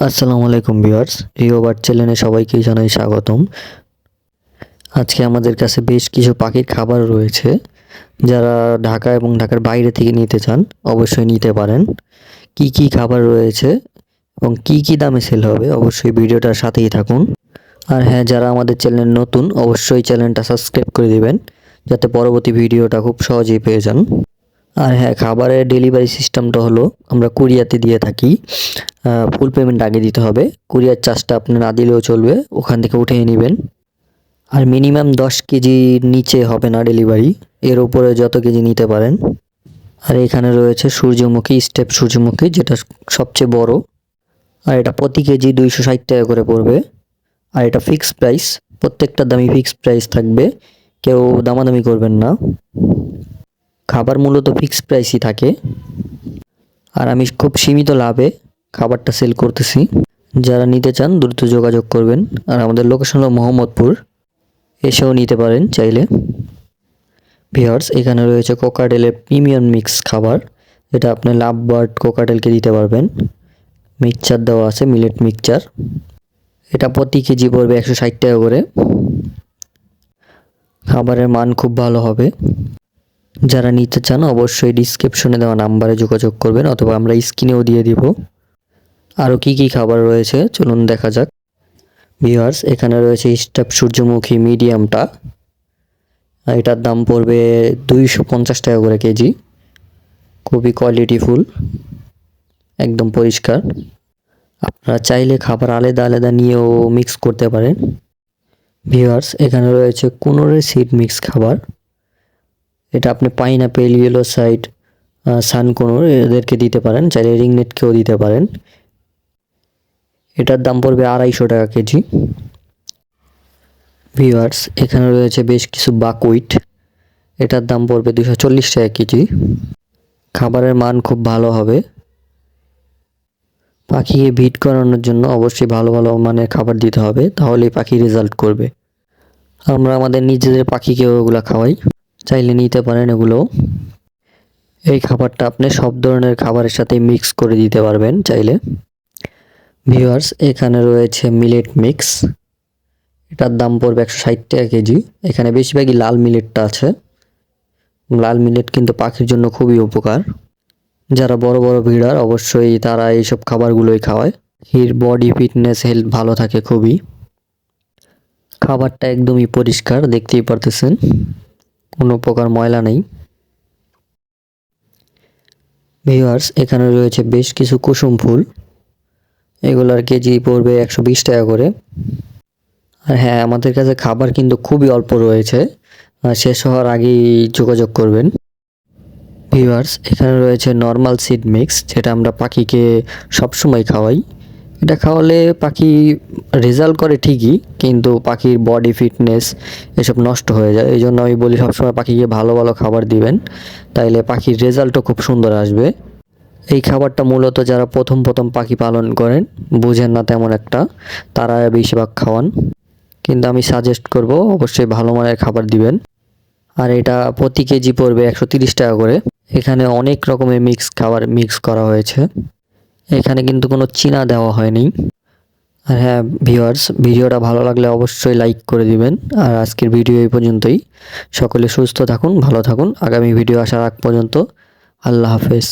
আসসালামু আলাইকুম ভিউয়ার্স রিওবার চ্যানেলে সবাইকে জানাই স্বাগতম। আজকে আমাদের কাছে বেশ কিছু পাখির খাবার রয়েছে, যারা ঢাকা এবং ঢাকার বাইরে থেকে নিতে চান, অবশ্যই নিতে পারেন। কি কি খাবার রয়েছে এবং কি কি দামে সেল হবে, অবশ্যই ভিডিওটার সাথেই থাকুন। আর হ্যাঁ যারা আমাদের চ্যানেল নতুন, অবশ্যই চ্যানেলটা সাবস্ক্রাইব করে দিবেন, যাতে পরবর্তী ভিডিওটা খুব সহজেই পেয়ে যান। আর হ্যাঁ খাবারের ডেলিভারি সিস্টেমটা হলো আমরা কুরিয়াতে দিয়ে থাকি। ফুল পেমেন্ট আগে দিতে হবে। কুরিয়ার চার্জটা আপনি না দিলেও চলবে, ওখান থেকে উঠিয়ে নেবেন। আর মিনিমাম দশ কেজির নিচে হবে না ডেলিভারি এর উপরে যত কেজি নিতে পারেন। আর এখানে রয়েছে সূর্যমুখী স্টেপ সূর্যমুখী, যেটা সবচেয়ে বড়। আর এটা প্রতি কেজি দুইশো ষাট টাকা করে পড়বে। আর এটা ফিক্সড প্রাইস প্রত্যেকটা দামি ফিক্সড প্রাইস থাকবে। কেউ দামাদামি করবেন না। খাবার মূলত ফিক্সড প্রাইসই থাকে। আর আমি খুব সীমিত লাভে খাবারটা সেল করতেছি। যারা নিতে চান, দ্রুত যোগাযোগ করবেন। আর আমাদের লোকেশন হলো মোহাম্মদপুর। এসেও নিতে পারেন চাইলে। ভিওর্স এখানে রয়েছে কোকাটেলের প্রিমিয়াম মিক্স খাবার। এটা আপনি লাভ বার্ড কোকাটেলকে দিতে পারবেন। মিক্সচার দেওয়া আছে মিলেট মিক্সচার এটা প্রতি কেজি পড়বে একশো ষাট টাকা করে। খাবারের মান খুব ভালো হবে। যারা নিতে চান অবশ্যই ডিসক্রিপশনে দেওয়া নাম্বারে যোগাযোগ করবেন অথবা আমরা স্ক্রিনেও দিয়ে দিব। আরও কি কি খাবার রয়েছে? চলুন দেখা যাক। ভিউয়ার্স এখানে রয়েছে স্টাফ সূর্যমুখী মিডিয়ামটা এটার দাম পড়বে দুইশো পঞ্চাশ টাকা করে কেজি। খুবই কোয়ালিটিফুল একদম পরিষ্কার। আপনারা চাইলে খাবার আলাদা আলাদা নিয়েও মিক্স করতে পারেন। ভিউয়ার্স এখানে রয়েছে কুনোরের সিড মিক্স খাবার। এটা আপনি পাইনাপেল ইয়েলো সাইড সানকোনোর এদেরকে দিতে পারেন, চাইলে রিংনেটকেও দিতে পারেন। এটার দাম পড়বে আড়াইশো টাকা কেজি। ভিউয়ার্স এখানে রয়েছে বেশ কিছু বাকুইট এটার দাম পড়বে দুশো চল্লিশ টাকা কেজি। খাবারের মান খুব ভালো হবে। পাখিকে ভিট করানোর জন্য অবশ্যই ভালো ভালো মানের খাবার দিতে হবে, তাহলেই পাখি রেজাল্ট করবে। আমরা আমাদের নিজেদের পাখিকেও ওগুলো খাওয়াই। চাইলে নিতে পারেন এগুলো। এই খাবারটা আপনি সব ধরনের খাবারের সাথে মিক্স করে দিতে পারবেন চাইলে। ভিউয়ার্স এখানে রয়েছে মিলেট মিক্স এটার দাম পড়বে একশো ষাট টাকা কেজি। এখানে বেশিরভাগই লাল মিলেটটা আছে। লাল মিলেট কিন্তু পাখির জন্য খুবই উপকার। যারা বড় বড় ভিড়ার অবশ্যই তারা এইসব খাবারগুলোই খাওয়ায়। হির বডি ফিটনেস হেলথ ভালো থাকে খুবই। খাবারটা একদমই পরিষ্কার, দেখতেই পারতেছেন। কোনো প্রকার ময়লা নেই। ভিউয়ার্স এখানে রয়েছে বেশ কিছু কুসুম ফুল। এগুলার কেজি পড়বে একশো বিশ টাকা করে। আর হ্যাঁ আমাদের কাছে খাবার কিন্তু খুবই অল্প রয়েছে। শেষ হওয়ার আগেই যোগাযোগ করবেন। ভিউয়ার্স এখানে রয়েছে নর্মাল সিড মিক্স যেটা আমরা পাখিকে সবসময় খাওয়াই। এটা খাওয়ালে পাখি রেজাল্ট করে ঠিকই, কিন্তু পাখির বডি ফিটনেস এসব নষ্ট হয়ে যায়। এই জন্য আমি বলি সবসময় পাখিকে ভালো ভালো খাবার দিবেন। তাইলে পাখির রেজাল্টও খুব সুন্দর আসবে। এই খাবারটা মূলত যারা প্রথম প্রথম পাখি পালন করেন, বুঝেন না তেমন একটা, তারা বেশিরভাগ খাওয়ান। কিন্তু আমি সাজেস্ট করব, অবশ্যই ভালো মানের খাবার দিবেন। আর এটা প্রতি কেজি পড়বে একশো টাকা করে। এখানে অনেক রকমের মিক্স খাবার মিক্স করা হয়েছে। এখানে কিন্তু কোনো চিনা দেওয়া হয়নি। আর হ্যাঁ ভিউয়ার্স ভিডিওটা ভালো লাগলে অবশ্যই লাইক করে দিবেন। আর আজকের ভিডিও এই পর্যন্তই। সকলে সুস্থ থাকুন, ভালো থাকুন। আগামী ভিডিও আসার আগ পর্যন্ত আল্লাহ হাফেজ।